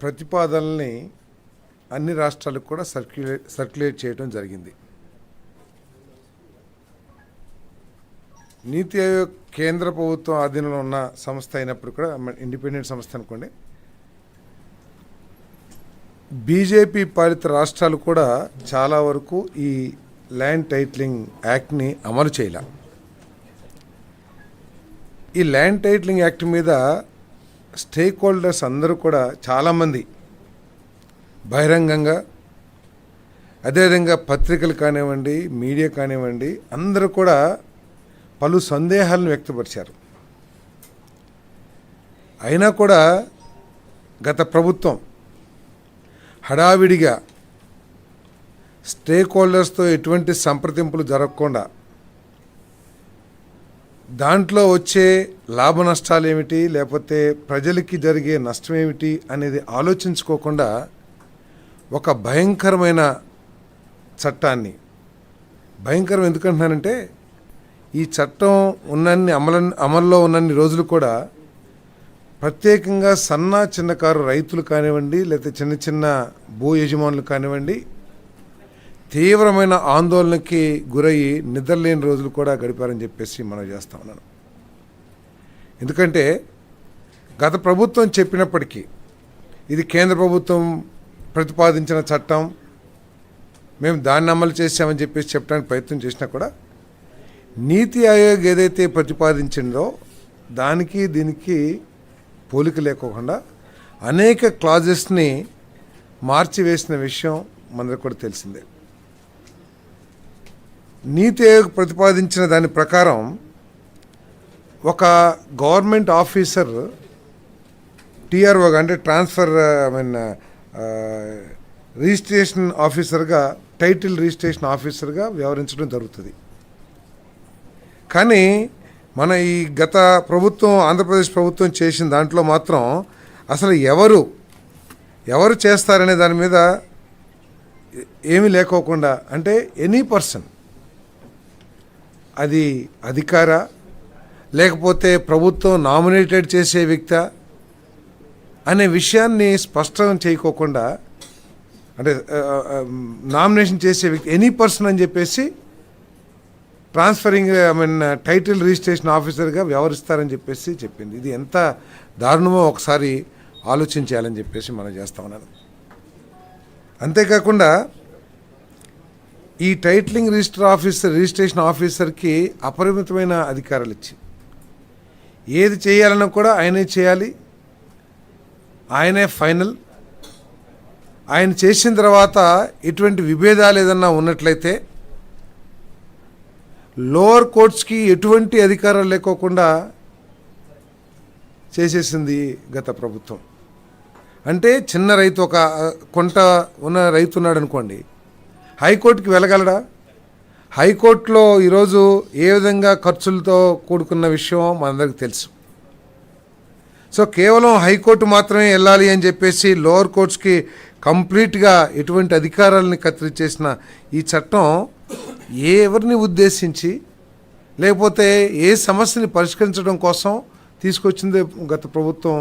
ప్రతిపాదనల్ని అన్ని రాష్ట్రాలకు కూడా సర్క్యులేట్ సర్క్యులేట్ చేయడం జరిగింది. నీతి ఆయోగ్ కేంద్ర ప్రభుత్వం ఆధీనంలో ఉన్న సంస్థ అయినప్పుడు కూడా ఇండిపెండెంట్ సంస్థ అనుకోండి బీజేపీ పాలిత రాష్ట్రాలు కూడా చాలా వరకు ఈ ల్యాండ్ టైటిలింగ్ యాక్ట్ని అమలు చేయలే. ఈ ల్యాండ్ టైట్లింగ్ యాక్ట్ మీద స్టేక్ హోల్డర్స్ అందరూ కూడా చాలామంది బహిరంగంగా అదేవిధంగా పత్రికలు కానివ్వండి మీడియా కానివ్వండి అందరూ కూడా పలు సందేహాలను వ్యక్తపరిచారు. అయినా కూడా గత ప్రభుత్వం హడావిడిగా స్టేక్ హోల్డర్స్తో ఎటువంటి సంప్రదింపులు జరగకుండా దాంట్లో వచ్చే లాభ నష్టాలు ఏమిటి లేకపోతే ప్రజలకి జరిగే నష్టం ఏమిటి అనేది ఆలోచించుకోకుండా ఒక భయంకరమైన చట్టాన్ని భయంకరం ఎందుకంటున్నానంటే ఈ చట్టం ఉన్నన్ని అమల అమల్లో ఉన్నన్ని రోజులు కూడా ప్రత్యేకంగా సన్న చిన్నకారు రైతులు కానివ్వండి లేకపోతే చిన్న చిన్న భూ యజమానులు కానివ్వండి తీవ్రమైన ఆందోళనకి గురయ్యి నిద్రలేని రోజులు కూడా గడిపారని చెప్పేసి మనం చేస్తా ఉన్నాను. ఎందుకంటే గత ప్రభుత్వం చెప్పినప్పటికీ ఇది కేంద్ర ప్రభుత్వం ప్రతిపాదించిన చట్టం మేము దాన్ని అమలు చేశామని చెప్పేసి చెప్పడానికి ప్రయత్నం చేసినా కూడా నీతి ఆయోగ్ ఏదైతే ప్రతిపాదించిందో దానికి దీనికి పోలిక లేకోకుండా అనేక క్లాజెస్ని మార్చివేసిన విషయం మనకు కూడా తెలిసిందే. నీతి ఆయోగ్ ప్రతిపాదించిన దాని ప్రకారం ఒక గవర్నమెంట్ ఆఫీసర్ టీఆర్ఓగా అంటే ట్రాన్స్ఫర్ ఐ మీన్ రిజిస్ట్రేషన్ ఆఫీసర్గా టైటిల్ రిజిస్ట్రేషన్ ఆఫీసర్గా వ్యవహరించడం జరుగుతుంది. కానీ మన ఈ గత ప్రభుత్వం ఆంధ్రప్రదేశ్ ప్రభుత్వం చేసిన దాంట్లో మాత్రం అసలు ఎవరు ఎవరు చేస్తారనే దాని మీద ఏమీ లేకోకుండా అంటే ఎనీ పర్సన్ అది అధికార? లేకపోతే ప్రభుత్వం నామినేటెడ్ చేసే వ్యక్తి? అనే విషయాన్ని స్పష్టం చేయకోకుండా అంటే నామినేషన్ చేసే వ్యక్తి ఎనీ పర్సన్ అని చెప్పేసి transferring I mean title registration ఆఫీసర్గా వ్యవహరిస్తారని చెప్పేసి చెప్పింది. ఇది ఎంత దారుణమో ఒకసారి ఆలోచించాలని చెప్పేసి మనం చేస్తా ఉన్నాను. అంతేకాకుండా ఈ టైటిలింగ్ రిజిస్టర్ ఆఫీసర్ రిజిస్ట్రేషన్ ఆఫీసర్కి అపరిమితమైన అధికారాలు ఇచ్చి ఏది చేయాలన్నా కూడా ఆయనే చేయాలి. ఆయనే ఫైనల్. ఆయన చేసిన తర్వాత ఎటువంటి విభేదాలు ఏదన్నా ఉన్నట్లయితే లోవర్ కోర్ట్స్కి ఎటువంటి అధికారాలు లేకోకుండా చేసేసింది గత ప్రభుత్వం. అంటే చిన్న రైతు ఒక కొంట ఉన్న రైతు ఉన్నాడు అనుకోండి హైకోర్టుకి వెళ్ళగలడా? హైకోర్టులో ఈరోజు ఏ విధంగా ఖర్చులతో కూడుకున్న విషయం మనందరికీ తెలుసు. సో కేవలం హైకోర్టు మాత్రమే వెళ్ళాలి అని చెప్పేసి లోవర్ కోర్ట్స్కి కంప్లీట్గా ఎటువంటి అధికారాలని కత్తిరించేసిన ఈ చట్టం ఎవరిని ఉద్దేశించి లేకపోతే ఏ సమస్యని పరిష్కరించడం కోసం తీసుకొచ్చిందే గత ప్రభుత్వం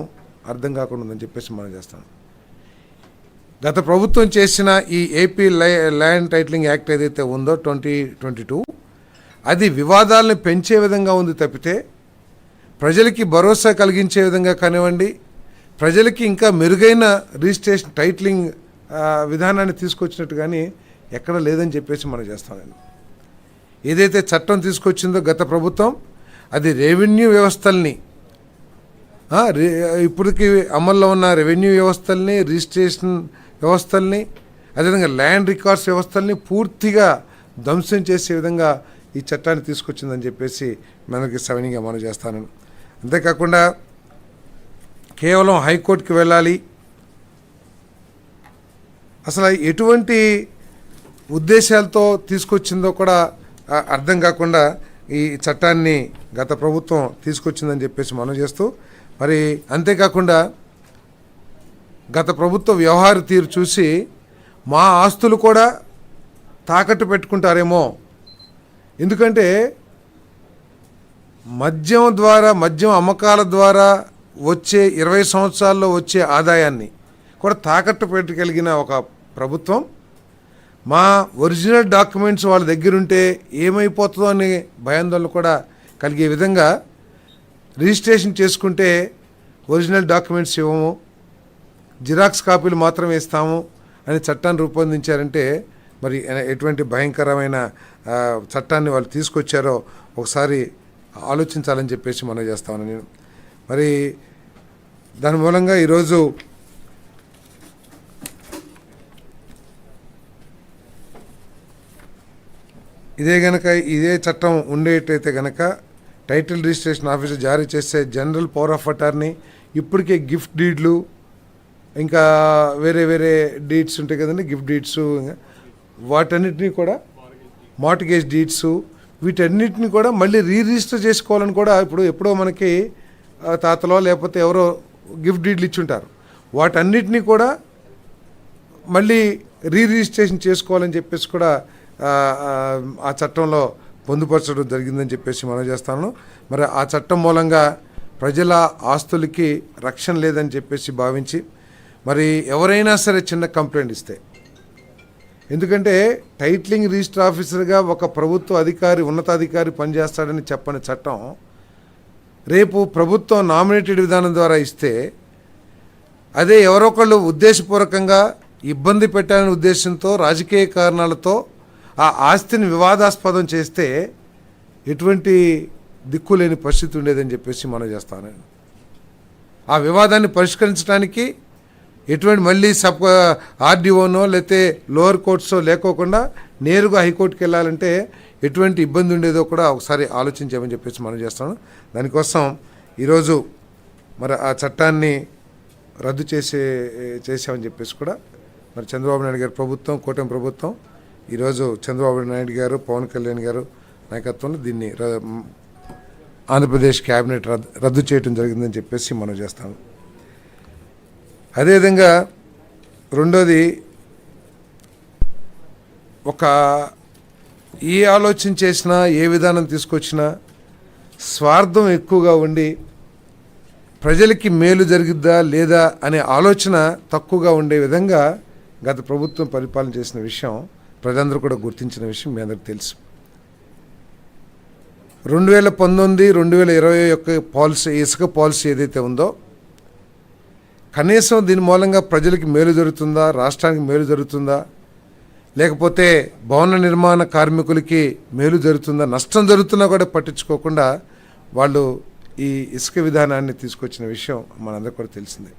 అర్థం కాకుండా ఉందని చెప్పేసి మనం చేస్తాను గత ప్రభుత్వం చేసిన ఈ ఏపీ ల్యాండ్ టైటిలింగ్ యాక్ట్ ఏదైతే ఉందో ట్వంటీ ట్వంటీ టూ అది వివాదాలను పెంచే విధంగా ఉంది తప్పితే ప్రజలకి భరోసా కలిగించే విధంగా కానివ్వండి ప్రజలకి ఇంకా మెరుగైన రిజిస్ట్రేషన్ టైటిలింగ్ విధానాన్ని తీసుకొచ్చినట్టు కానీ ఎక్కడ లేదని చెప్పేసి మనం చేస్తామండి ఏదైతే చట్టం తీసుకొచ్చిందో గత ప్రభుత్వం అది రెవెన్యూ వ్యవస్థల్ని ఇప్పటికి అమల్లో ఉన్న రెవెన్యూ వ్యవస్థల్ని రిజిస్ట్రేషన్ వ్యవస్థల్ని అదేవిధంగా ల్యాండ్ రికార్డ్స్ వ్యవస్థల్ని పూర్తిగా ధ్వంసం చేసే విధంగా ఈ చట్టాన్ని తీసుకొచ్చిందని చెప్పేసి మనకి సవినీగా మనం చేస్తాను. అంతేకాకుండా కేవలం హైకోర్టుకి వెళ్ళాలి. అసలు ఎటువంటి ఉద్దేశాలతో తీసుకొచ్చిందో కూడా అర్థం కాకుండా ఈ చట్టాన్ని గత ప్రభుత్వం తీసుకొచ్చిందని చెప్పేసి మనం చేస్తూ మరి అంతేకాకుండా గత ప్రభుత్వ వ్యవహార తీరు చూసి మా ఆస్తులు కూడా తాకట్టు పెట్టుకుంటారేమో. ఎందుకంటే మద్యం ద్వారా మద్యం అమ్మకాల ద్వారా వచ్చే ఇరవై సంవత్సరాల్లో వచ్చే ఆదాయాన్ని కూడా తాకట్టు పెట్టగలిగిన ఒక ప్రభుత్వం. మా ఒరిజినల్ డాక్యుమెంట్స్ వాళ్ళ దగ్గర ఉంటే ఏమైపోతుందో అనే భయాందోళన కూడా కలిగే విధంగా రిజిస్ట్రేషన్ చేసుకుంటే ఒరిజినల్ డాక్యుమెంట్స్ ఇవ్వము. జిరాక్స్ కాపీలు మాత్రమే ఇస్తాము అని చట్టాన్ని రూపొందించారంటే మరి ఎటువంటి భయంకరమైన చట్టాన్ని వాళ్ళు తీసుకొచ్చారో ఒకసారి ఆలోచించాలని చెప్పేసి మనం చేస్తామని నేను. మరి దాని మూలంగా ఈరోజు ఇదే గనక ఇదే చట్టం ఉండేటైతే గనక టైటిల్ రిజిస్ట్రేషన్ ఆఫీసర్ జారీ చేసే జనరల్ పవర్ ఆఫ్ అటార్నీ ఇప్పటికే గిఫ్ట్ డీడ్లు ఇంకా వేరే వేరే డీట్స్ ఉంటాయి కదండి గిఫ్ట్ డీట్స్ వాటన్నిటినీ కూడా మార్టిగేజ్ డీట్స్ వీటన్నిటిని కూడా మళ్ళీ రీ రిజిస్టర్ చేసుకోవాలని కూడా ఇప్పుడు ఎప్పుడో మనకి తాతలో లేకపోతే ఎవరో గిఫ్ట్ డీడ్లు ఇచ్చుంటారు. వాటన్నిటినీ కూడా మళ్ళీ రీ రిజిస్ట్రేషన్ చేసుకోవాలని చెప్పేసి కూడా ఆ, ఆ చట్టంలో పొందుపరచడం జరిగిందని చెప్పేసి మనం చేస్తాను. మరి ఆ చట్టం మూలంగా ప్రజల ఆస్తులకి రక్షణ లేదని చెప్పేసి భావించి మరి ఎవరైనా సరే చిన్న కంప్లైంట్ ఇస్తే. ఎందుకంటే టైట్లింగ్ రిజిస్టర్ ఆఫీసర్గా ఒక ప్రభుత్వ అధికారి ఉన్నతాధికారి పనిచేస్తాడని చెప్పని చట్టం రేపు ప్రభుత్వం నామినేటెడ్ విధానం ద్వారా ఇస్తే అదే ఎవరొకళ్ళు ఉద్దేశపూర్వకంగా ఇబ్బంది పెట్టాలనే ఉద్దేశంతో రాజకీయ కారణాలతో ఆ ఆస్తిని వివాదాస్పదం చేస్తే ఎటువంటి దిక్కులేని పరిస్థితి ఉండేదని చెప్పేసి మనం చేస్తాను ఆ వివాదాన్ని పరిష్కరించడానికి ఎటువంటి మళ్ళీ సబ్ ఆర్డీఓనో లేకపోతే లోవర్ కోర్ట్సో లేకోకుండా నేరుగా హైకోర్టుకి వెళ్ళాలంటే ఎటువంటి ఇబ్బంది ఉండేదో కూడా ఒకసారి ఆలోచించామని చెప్పేసి మనం చేస్తాను. దానికోసం ఈరోజు మరి ఆ చట్టాన్ని రద్దు చేసే చేసామని చెప్పేసి కూడా మరి చంద్రబాబు నాయుడు గారు ప్రభుత్వం కూటమి ప్రభుత్వం ఈరోజు చంద్రబాబు నాయుడు గారు పవన్ కళ్యాణ్ గారు నాయకత్వంలో దీన్ని ర- ఆంధ్రప్రదేశ్ క్యాబినెట్ రద్దు రద్దు చేయడం జరిగిందని చెప్పేసి మనం చేస్తాము. అదేవిధంగా రెండోది ఒక ఏ ఆలోచన చేసినా ఏ విధానం తీసుకొచ్చినా స్వార్థం ఎక్కువగా ఉండి ప్రజలకి మేలు జరిగిద్దా లేదా అనే ఆలోచన తక్కువగా ఉండే విధంగా గత ప్రభుత్వం పరిపాలన చేసిన విషయం ప్రజలందరూ కూడా గుర్తించిన విషయం మీ అందరికీ తెలుసు. రెండు వేల పంతొమ్మిది రెండు వేల ఇరవై యొక్క పాలసీ ఇసుక పాలసీ ఏదైతే ఉందో కనీసం దీని మూలంగా ప్రజలకి మేలు జరుగుతుందా? రాష్ట్రానికి మేలు జరుగుతుందా? లేకపోతే భవన నిర్మాణ కార్మికులకి మేలు జరుగుతుందా? నష్టం జరుగుతున్నా కూడా పట్టించుకోకుండా వాళ్ళు ఈ ఇసుక విధానాన్ని తీసుకొచ్చిన విషయం మనందరికీ కూడా తెలిసిందే.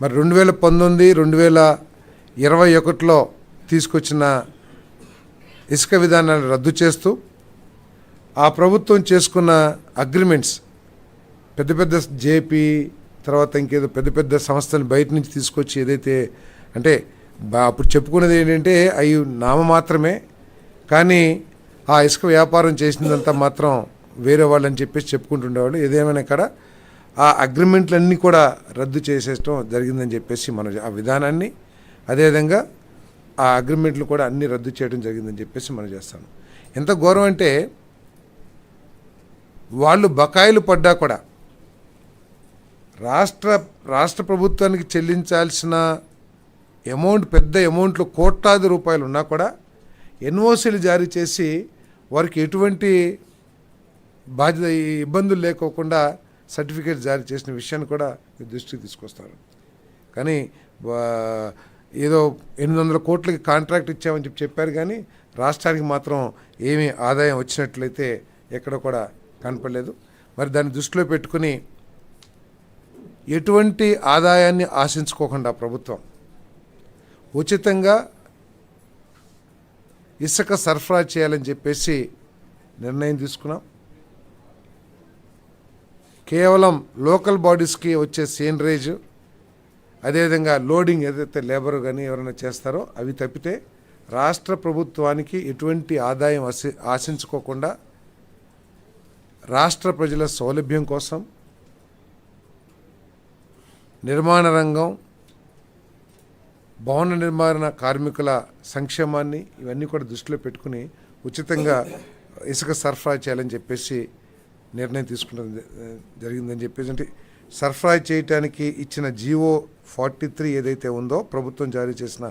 మరి రెండు వేల పంతొమ్మిది రెండు వేల ఇరవై ఒకటిలో తీసుకొచ్చిన ఇసుక విధానాన్ని రద్దు చేస్తూ ఆ ప్రభుత్వం చేసుకున్న అగ్రిమెంట్స్ పెద్ద పెద్ద జేపీ తర్వాత ఇంకేదో పెద్ద పెద్ద సంస్థలు బయట నుంచి తీసుకొచ్చి ఏదైతే అంటే బా- అప్పుడు చెప్పుకున్నది ఏంటంటే అవి నామ మాత్రమే కానీ ఆ ఇసుక వ్యాపారం చేసినదంతా మాత్రం వేరే వాళ్ళని చెప్పేసి చెప్పుకుంటుండేవాళ్ళు. ఏదేమైనా ఇక్కడ ఆ అగ్రిమెంట్లన్నీ కూడా రద్దు చేసేయటం జరిగిందని చెప్పేసి మన ఆ విధానాన్ని అదేవిధంగా ఆ అగ్రిమెంట్లు కూడా అన్నీ రద్దు చేయడం జరిగిందని చెప్పేసి మనం చేస్తాను. ఎంత ఘోరం అంటే వాళ్ళు బకాయిలు పడ్డా కూడా రాష్ట్ర రాష్ట్ర ప్రభుత్వానికి చెల్లించాల్సిన అమౌంట్ పెద్ద అమౌంట్లు కోట్లాది రూపాయలు ఉన్నా కూడా ఎన్ఓసీలు జారీ చేసి వారికి ఎటువంటి బాధ్యత ఈ ఇబ్బందులు లేకోకుండా సర్టిఫికేట్ జారీ చేసిన విషయాన్ని కూడా దృష్టికి తీసుకొస్తారు. కానీ ఏదో ఎనిమిది వందల కోట్లకి కాంట్రాక్ట్ ఇచ్చామని చెప్పి చెప్పారు కానీ రాష్ట్రానికి మాత్రం ఏమీ ఆదాయం వచ్చినట్లయితే ఎక్కడ కూడా కనపడలేదు. మరి దాన్ని దృష్టిలో పెట్టుకుని ఎటువంటి ఆదాయాన్ని ఆశించుకోకుండా ప్రభుత్వం ఉచితంగా ఇసుక సరఫరా చేయాలని చెప్పేసి నిర్ణయం తీసుకున్నాం. కేవలం లోకల్ బాడీస్కి వచ్చే సీనరేజ్ అదేవిధంగా లోడింగ్ ఏదైతే లేబర్ కానీ ఎవరైనా చేస్తారో అవి తప్పితే రాష్ట్ర ప్రభుత్వానికి ఎటువంటి ఆదాయం ఆశి ఆశించుకోకుండా రాష్ట్ర ప్రజల సౌలభ్యం కోసం నిర్మాణ రంగం భవన నిర్మాణ కార్మికుల సంక్షేమాన్ని ఇవన్నీ కూడా దృష్టిలో పెట్టుకుని ఉచితంగా ఇసుక సరఫరా చేయాలని చెప్పేసి నిర్ణయం తీసుకుంటం జరిగిందని చెప్పేసి అంటే సరఫరా చేయటానికి ఇచ్చిన జీవో ఫార్టీ త్రీ ఏదైతే ఉందో ప్రభుత్వం జారీ చేసిన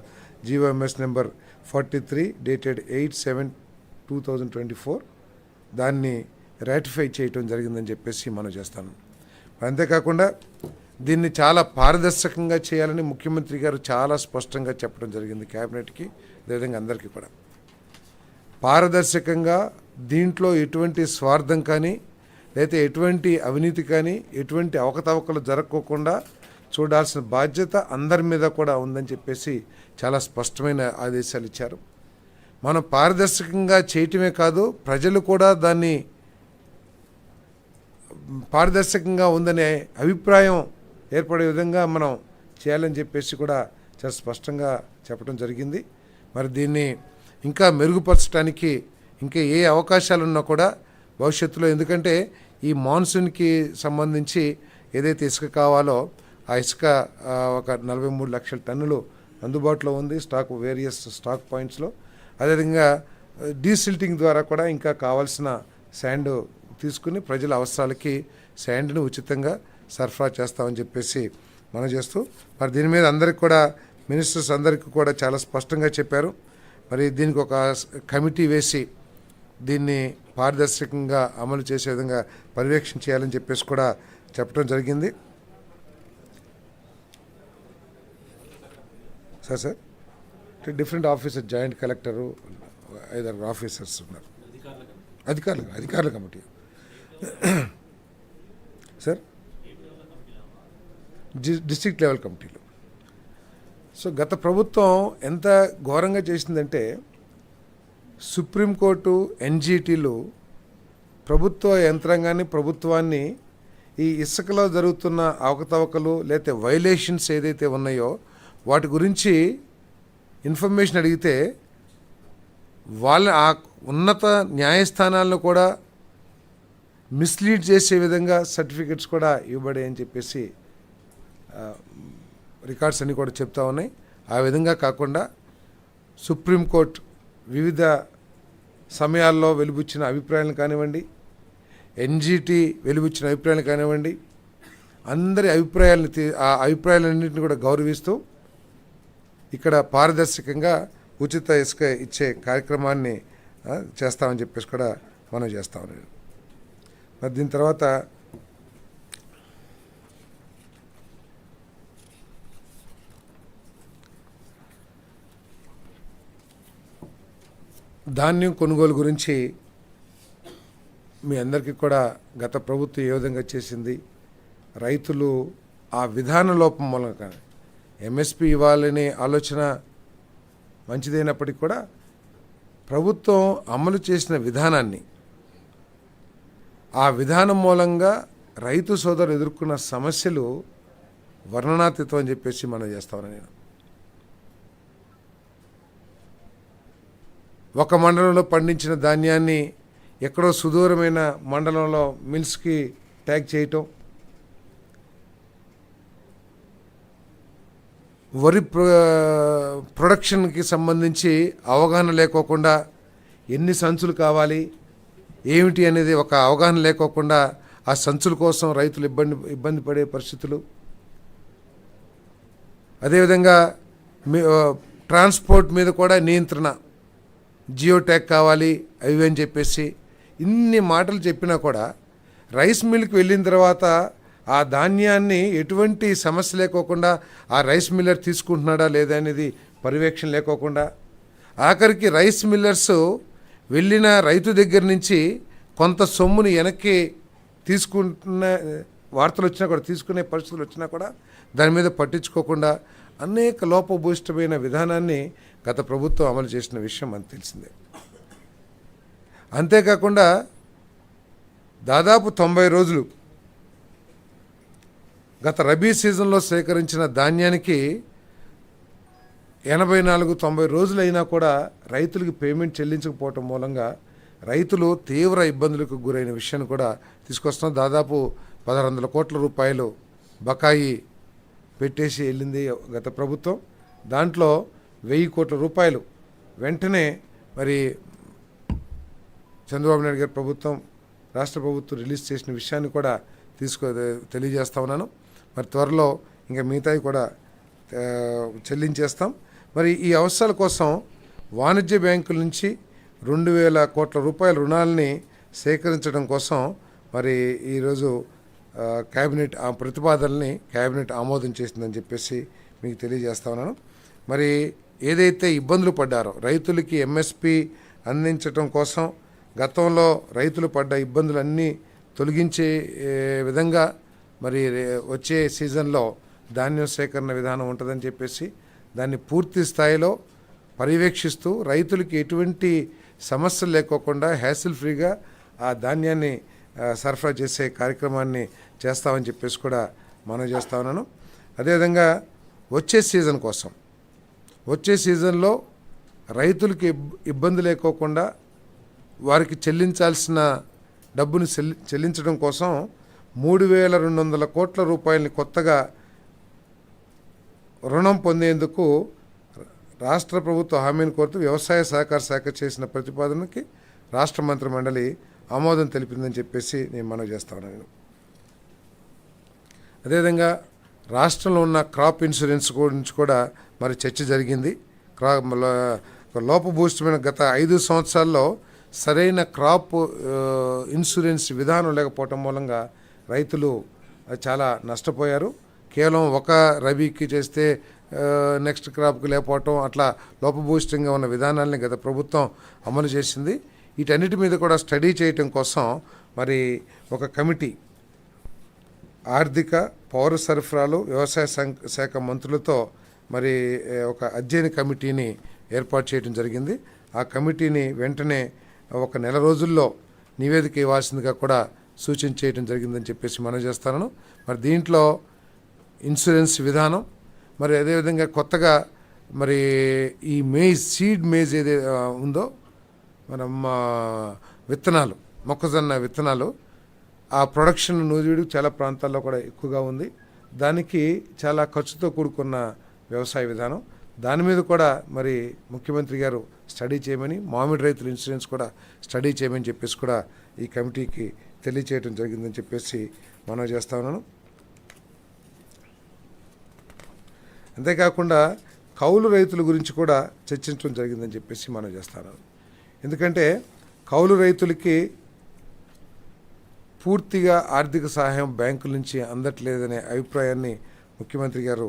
GO MS number forty three dated eight seven two thousand twenty four దాన్ని రాటిఫై చేయటం జరిగిందని చెప్పేసి మనం చేస్తాను. అంతేకాకుండా దీన్ని చాలా పారదర్శకంగా చేయాలని ముఖ్యమంత్రి గారు చాలా స్పష్టంగా చెప్పడం జరిగింది క్యాబినెట్కి అదేవిధంగా అందరికీ కూడా. పారదర్శకంగా దీంట్లో ఎటువంటి స్వార్థం కానీ లేదా ఎటువంటి అవినీతి కానీ ఎటువంటి అవకతవకలు జరగకోకుండా చూడాల్సిన బాధ్యత అందరి మీద కూడా ఉందని చెప్పేసి చాలా స్పష్టమైన ఆదేశాలు ఇచ్చారు. మనం పారదర్శకంగా చేయటమే కాదు ప్రజలు కూడా దాన్ని పారదర్శకంగా ఉందనే అభిప్రాయం ఏర్పడే విధంగా మనం చేయాలని చెప్పేసి కూడా చాలా స్పష్టంగా చెప్పడం జరిగింది. మరి దీన్ని ఇంకా మెరుగుపరచడానికి ఇంకా ఏ అవకాశాలు ఉన్నా కూడా భవిష్యత్తులో ఎందుకంటే ఈ మాన్సూన్కి సంబంధించి ఏదైతే ఇసుక కావాలో ఆ ఇసుక ఒక నలభై మూడు లక్షల టన్నులు అందుబాటులో ఉంది స్టాక్ వేరియస్ స్టాక్ పాయింట్స్లో. అదేవిధంగా డీసిల్టింగ్ ద్వారా కూడా ఇంకా కావాల్సిన శాండ్ తీసుకుని ప్రజల అవసరాలకి శాండ్ని ఉచితంగా సరఫరా చేస్తామని చెప్పేసి మనం చేస్తూ మరి దీని మీద అందరికి కూడా మినిస్టర్స్ అందరికీ కూడా చాలా స్పష్టంగా చెప్పారు. మరి దీనికి ఒక కమిటీ వేసి దీన్ని పారదర్శకంగా అమలు చేసే విధంగా పర్యవేక్షణ చేయాలని చెప్పేసి కూడా చెప్పడం జరిగింది. Sir sir? Different officer joint collector ఐదారు ఆఫీసర్స్ ఉన్నారు. అధికారులు అధికారుల కమిటీ. సార్? డిస్ట్రిక్ట్ లెవెల్ కమిటీలు. సో గత ప్రభుత్వం ఎంత ఘోరంగా చేసిందంటే సుప్రీంకోర్టు ఎన్జీటీలు ప్రభుత్వ యంత్రాంగాన్ని ప్రభుత్వాన్ని ఈ ఇసుకలో జరుగుతున్న అవకతవకలు లేకపోతే వైలేషన్స్ ఏదైతే ఉన్నాయో వాటి గురించి ఇన్ఫర్మేషన్ అడిగితే వాళ్ళ ఆ ఉన్నత న్యాయస్థానాలను కూడా మిస్లీడ్ చేసే విధంగా సర్టిఫికెట్స్ కూడా ఇవ్వబడాయని చెప్పేసి రికార్డ్స్ అన్నీ కూడా చెప్తా ఉన్నాయి. ఆ విధంగా కాకుండా సుప్రీంకోర్టు వివిధ సమయాల్లో వెలుబుచ్చిన అభిప్రాయాలు కానివ్వండి ఎన్జిటి వెలుబుచ్చిన అభిప్రాయాలు కానివ్వండి అందరి అభిప్రాయాలను తీ- ఆ అభిప్రాయాలన్నింటినీ కూడా గౌరవిస్తూ ఇక్కడ పారదర్శకంగా ఉచిత ఇసుక ఇచ్చే కార్యక్రమాన్ని చేస్తామని చెప్పేసి కూడా మనం చేస్తామని మరి దీని తర్వాత ధాన్యం కొనుగోలు గురించి మీ అందరికీ కూడా గత ప్రభుత్వం ఏ విధంగా చేసింది? రైతులు ఆ విధాన లోపం మూలంగా ఎంఎస్పి ఇవ్వాలనే ఆలోచన మంచిదైనప్పటికీ కూడా ప్రభుత్వం అమలు చేసిన విధానాన్ని ఆ విధానం మూలంగా రైతు సోదరులు ఎదుర్కొన్న సమస్యలు వర్ణనాతీతం అని చెప్పేసి మనం చేస్తామని నేను ఒక మండలంలో పండించిన ధాన్యాన్ని ఎక్కడో సుదూరమైన మండలంలో మిల్స్కి ట్యాగ్ చేయటం వరి ప్రొ ప్రొడక్షన్కి సంబంధించి అవగాహన లేకోకుండా ఎన్ని సంచులు కావాలి ఏమిటి అనేది ఒక అవగాహన లేకోకుండా ఆ సంచుల కోసం రైతులు ఇబ్బంది ఇబ్బంది పడే పరిస్థితులు. అదేవిధంగా మీ ట్రాన్స్పోర్ట్ మీద కూడా నియంత్రణ. జియో ట్యాగ్ కావాలి అవి అని చెప్పేసి ఇన్ని మాటలు చెప్పినా కూడా రైస్ మిల్కి వెళ్ళిన తర్వాత ఆ ధాన్యాన్ని ఎటువంటి సమస్య లేకోకుండా ఆ రైస్ మిల్లర్ తీసుకుంటున్నాడా లేదా అనేది పర్యవేక్షణ లేకోకుండా ఆఖరికి రైస్ మిల్లర్స్ వెళ్ళిన రైతు దగ్గర నుంచి కొంత సొమ్ముని వెనక్కి తీసుకుంటున్న వార్తలు వచ్చినా కూడా తీసుకునే పరిస్థితులు వచ్చినా కూడా దాని మీద పట్టించుకోకుండా అనేక లోపభూయిష్టమైన విధానాన్ని గత ప్రభుత్వం అమలు చేసిన విషయం మనకు తెలిసిందే. అంతేకాకుండా దాదాపు తొంభై రోజులు గత రబీ సీజన్లో సేకరించిన ధాన్యానికి ఎనభై నాలుగు తొంభై రోజులైనా కూడా రైతులకు పేమెంట్ చెల్లించకపోవటం మూలంగా రైతులు తీవ్ర ఇబ్బందులకు గురైన విషయాన్ని కూడా తీసుకొస్తున్నాం. దాదాపు పదహారు వందల కోట్ల రూపాయలు బకాయి పెట్టేసి వెళ్ళింది గత ప్రభుత్వం. దాంట్లో వెయ్యి కోట్ల రూపాయలు వెంటనే మరి చంద్రబాబు నాయుడు గారి ప్రభుత్వం రాష్ట్ర ప్రభుత్వం రిలీజ్ చేసిన విషయాన్ని కూడా తీసుకో తెలియజేస్తా ఉన్నాను. మరి త్వరలో ఇంకా మిగతావి కూడా చెల్లించేస్తాం. మరి ఈ అవసరాల కోసం వాణిజ్య బ్యాంకుల నుంచి రెండు వేల కోట్ల రూపాయల రుణాలని సేకరించడం కోసం మరి ఈరోజు క్యాబినెట్ ఆ ప్రతిపాదనని క్యాబినెట్ ఆమోదం చేసిందని చెప్పేసి మీకు తెలియజేస్తా ఉన్నాను. మరి ఏదైతే ఇబ్బందులు పడ్డారో రైతులకి ఎంఎస్పి అందించడం కోసం గతంలో రైతులు పడ్డ ఇబ్బందులన్నీ తొలగించే విధంగా మరి వచ్చే సీజన్లో ధాన్యం సేకరణ విధానం ఉంటుందని చెప్పేసి దాన్ని పూర్తి స్థాయిలో పర్యవేక్షిస్తూ రైతులకి ఎటువంటి సమస్యలు లేకోకుండా హ్యాసిల్ ఫ్రీగా ఆ ధాన్యాన్ని సరఫరా చేసే కార్యక్రమాన్ని చేస్తామని చెప్పేసి కూడా మనం చేస్తా ఉన్నాను. అదేవిధంగా వచ్చే సీజన్ కోసం వచ్చే సీజన్లో రైతులకి ఇబ్బంది లేకోకుండా వారికి చెల్లించాల్సిన డబ్బును చెల్లించడం కోసం మూడు వేల రెండు వందల కోట్ల రూపాయలని కొత్తగా రుణం పొందేందుకు రాష్ట్ర ప్రభుత్వ హామీని కోరుతూ వ్యవసాయ సహకార శాఖ చేసిన ప్రతిపాదనకి రాష్ట్ర మంత్రి మండలి ఆమోదం తెలిపిందని చెప్పేసి నేను మనవి చేస్తా ఉన్నాను అదేవిధంగా రాష్ట్రంలో ఉన్న క్రాప్ ఇన్సూరెన్స్ గురించి కూడా మరి చర్చ జరిగింది. క్రా లోపభూష్టమైన గత ఐదు సంవత్సరాల్లో సరైన క్రాప్ ఇన్సూరెన్స్ విధానం లేకపోవటం మూలంగా రైతులు చాలా నష్టపోయారు. కేవలం ఒక రబీకి చేస్తే నెక్స్ట్ క్రాప్కి లేకపోవటం అట్లా లోపభూయిష్టంగా ఉన్న విధానాల్ని గత ప్రభుత్వం అమలు చేసింది. వీటన్నిటి మీద కూడా స్టడీ చేయటం కోసం మరి ఒక కమిటీ ఆర్థిక పౌర సరఫరాలు వ్యవసాయ శాఖ మంత్రులతో మరి ఒక అధ్యయన కమిటీని ఏర్పాటు చేయడం జరిగింది. ఆ కమిటీని వెంటనే ఒక నెల రోజుల్లో నివేదిక ఇవ్వాల్సిందిగా కూడా సూచన చేయడం జరిగిందని చెప్పేసి మనం చేస్తాను. మరి దీంట్లో ఇన్సూరెన్స్ విధానం మరి అదేవిధంగా కొత్తగా మరి ఈ మేజ్ సీడ్ మేజ్ ఏదైతే ఉందో మనం విత్తనాలు మొక్కజొన్న విత్తనాలు ఆ ప్రొడక్షన్ నూజివీడు చాలా ప్రాంతాల్లో కూడా ఎక్కువగా ఉంది. దానికి చాలా ఖర్చుతో కూడుకున్న వ్యవసాయ విధానం. దాని మీద కూడా మరి ముఖ్యమంత్రి గారు స్టడీ చేయమని మామిడి రైతుల ఇన్సూరెన్స్ కూడా స్టడీ చేయమని చెప్పేసి కూడా ఈ కమిటీకి తెలియచేయడం జరిగిందని చెప్పేసి మనం చేస్తా ఉన్నాను. అంతేకాకుండా కౌలు రైతుల గురించి కూడా చర్చించడం జరిగిందని చెప్పేసి మనం చేస్తాను ఎందుకంటే కౌలు రైతులకి పూర్తిగా ఆర్థిక సహాయం బ్యాంకుల నుంచి అందట్లేదనే అభిప్రాయాన్ని ముఖ్యమంత్రి గారు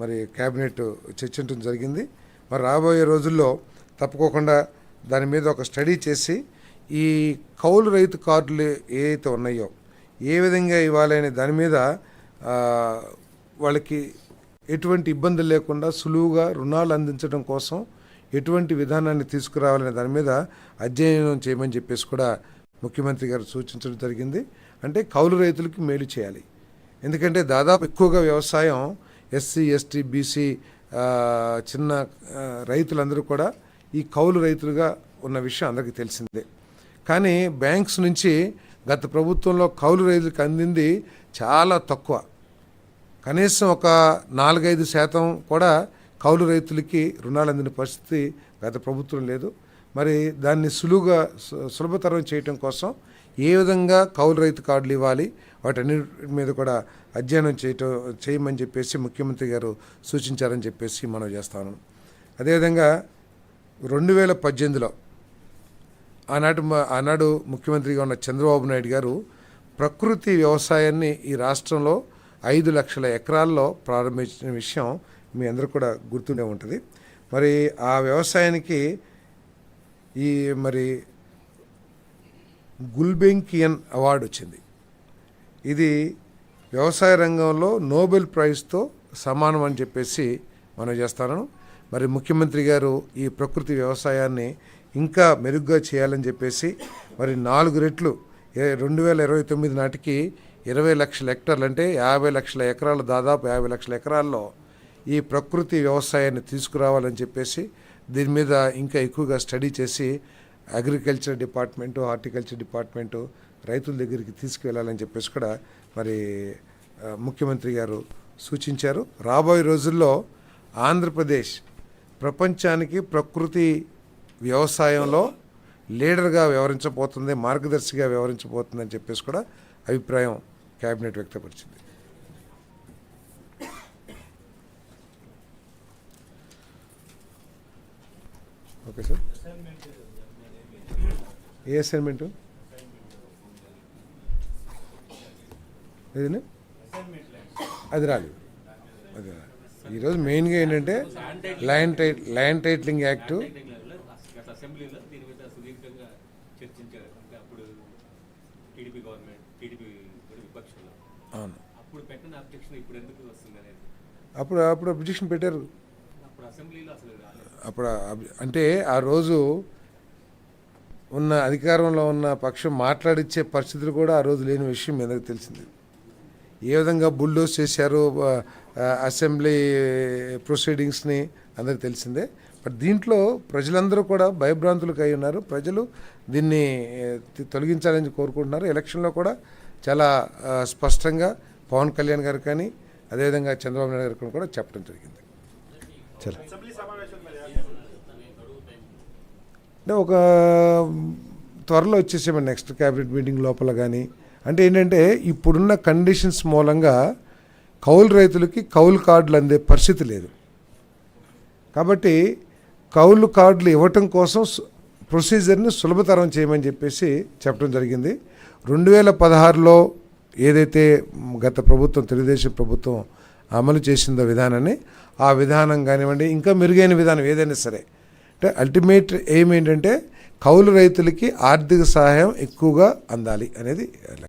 మరి కేబినెట్ చర్చించడం జరిగింది. మరి రాబోయే రోజుల్లో తప్పకోకుండా దాని మీద ఒక స్టడీ చేసి ఈ కౌలు రైతు కార్డులు ఏవైతే ఉన్నాయో ఏ విధంగా ఇవ్వాలనే దాని మీద వాళ్ళకి ఎటువంటి ఇబ్బందులు లేకుండా సులువుగా రుణాలు అందించడం కోసం ఎటువంటి విధానాన్ని తీసుకురావాలనే దాని మీద అధ్యయనం చేయమని చెప్పేసి కూడా ముఖ్యమంత్రి గారు సూచించడం జరిగింది. అంటే కౌలు రైతులకి మేలు చేయాలి. ఎందుకంటే దాదాపు ఎక్కువగా వ్యవసాయం ఎస్సీ ఎస్టీ బీసీ చిన్న రైతులందరూ కూడా ఈ కౌలు రైతులుగా ఉన్న విషయం అందరికీ తెలిసిందే. కానీ బ్యాంక్స్ నుంచి గత ప్రభుత్వంలో కౌలు రైతులకు అందింది చాలా తక్కువ. కనీసం ఒక నాలుగైదు శాతం కూడా కౌలు రైతులకి రుణాలు అందిన పరిస్థితి గత ప్రభుత్వం లేదు. మరి దాన్ని సులువుగా సు- సులభతరం చేయటం కోసం ఏ విధంగా కౌలు రైతు కార్డులు ఇవ్వాలి? వాటన్నిటి మీద కూడా అధ్యయనం చేయటం చేయమని చెప్పేసి ముఖ్యమంత్రి గారు సూచించారని చెప్పేసి మనం చేస్తాను అదేవిధంగా రెండు వేల పద్దెనిమిదిలో ఆనాటి ఆనాడు ముఖ్యమంత్రిగా ఉన్న చంద్రబాబు నాయుడు గారు ప్రకృతి వ్యవసాయాన్ని ఈ రాష్ట్రంలో ఐదు లక్షల ఎకరాల్లో ప్రారంభించిన విషయం మీ అందరూ కూడా గుర్తుండే ఉంటుంది. మరి ఆ వ్యవసాయానికి ఈ మరి గుల్బెంకియన్ అవార్డు వచ్చింది. ఇది వ్యవసాయ రంగంలో నోబెల్ ప్రైజ్తో సమానం అని చెప్పేసి మనం చేస్తాను. మరి ముఖ్యమంత్రి గారు ఈ ప్రకృతి వ్యవసాయాన్ని ఇంకా మెరుగ్గా చేయాలని చెప్పేసి మరి నాలుగు రెట్లు రెండు వేల ఇరవై తొమ్మిది నాటికి ఇరవై లక్షల హెక్టార్లు అంటే యాభై లక్షల ఎకరాలు దాదాపు యాభై లక్షల ఎకరాల్లో ఈ ప్రకృతి వ్యవసాయాన్ని తీసుకురావాలని చెప్పేసి దీని మీద ఇంకా ఎక్కువగా స్టడీ చేసి అగ్రికల్చర్ డిపార్ట్మెంటు హార్టికల్చర్ డిపార్ట్మెంటు రైతుల దగ్గరికి తీసుకువెళ్ళాలని చెప్పేసి కూడా మరి ముఖ్యమంత్రి గారు సూచించారు. రాబోయే రోజుల్లో ఆంధ్రప్రదేశ్ ప్రపంచానికి ప్రకృతి వ్యవసాయంలో లీడర్గా వ్యవహరించబోతుంది మార్గదర్శిగా వ్యవహరించబోతుందని చెప్పేసి కూడా అభిప్రాయం క్యాబినెట్ వ్యక్తపరిచింది. Okay sir. ఏ అసైన్మెంటు ఏదండి అది రాలేదు అది రాలేదు ఈరోజు మెయిన్గా ఏంటంటే land tight land titling act గత అసెంబ్లీలో దీని మీద సుదీర్ఘంగా చర్చించారు అంటే అప్పుడు టీడీపీ గవర్నమెంట్ టీడీపీ విపక్షంలో అవును. అప్పుడు పెట్టిన అబ్జెక్షన్ ఇప్పుడు ఎందుకు వస్తుంది అనేది? అప్పుడు అప్పుడు అబ్జెక్షన్ పెట్టారు. అప్పుడు అంటే ఆ రోజు ఉన్న అధికారంలో ఉన్న పక్షం మాట్లాడిచ్చే పరిస్థితులు కూడా ఆ రోజు లేని విషయం మీ అందరికీ తెలిసింది. ఏ విధంగా బుల్డోస్ చేశారు అసెంబ్లీ ప్రొసీడింగ్స్ని అందరికీ తెలిసిందే. బట్ దీంట్లో ప్రజలందరూ కూడా భయభ్రాంతులకు అయి ఉన్నారు. ప్రజలు దీన్ని తొలగించాలని కోరుకుంటున్నారు. ఎలక్షన్లో కూడా చాలా స్పష్టంగా పవన్ కళ్యాణ్ గారు కానీ అదేవిధంగా చంద్రబాబు నాయుడు గారు కూడా చెప్పడం జరిగింది. చాలా. అంటే ఒక త్వరలో వచ్చేసేమో నెక్స్ట్ క్యాబినెట్ మీటింగ్ లోపల కానీ. అంటే ఏంటంటే ఇప్పుడున్న కండిషన్స్ మూలంగా కౌలు రైతులకి కౌలు కార్డులు అందే పరిస్థితి లేదు. కాబట్టి కౌలు కార్డులు ఇవ్వటం కోసం ప్రొసీజర్ని సులభతరం చేయమని చెప్పేసి చెప్పడం జరిగింది. రెండు వేల పదహారులో ఏదైతే గత ప్రభుత్వం తెలుగుదేశం ప్రభుత్వం అమలు చేసిందో విధానాన్ని ఆ విధానం కానివ్వండి ఇంకా మెరుగైన విధానం ఏదైనా సరే. అంటే అల్టిమేట్ ఎయిమ్ ఏంటంటే కౌలు రైతులకి ఆర్థిక సహాయం ఎక్కువగా అందాలి అనేది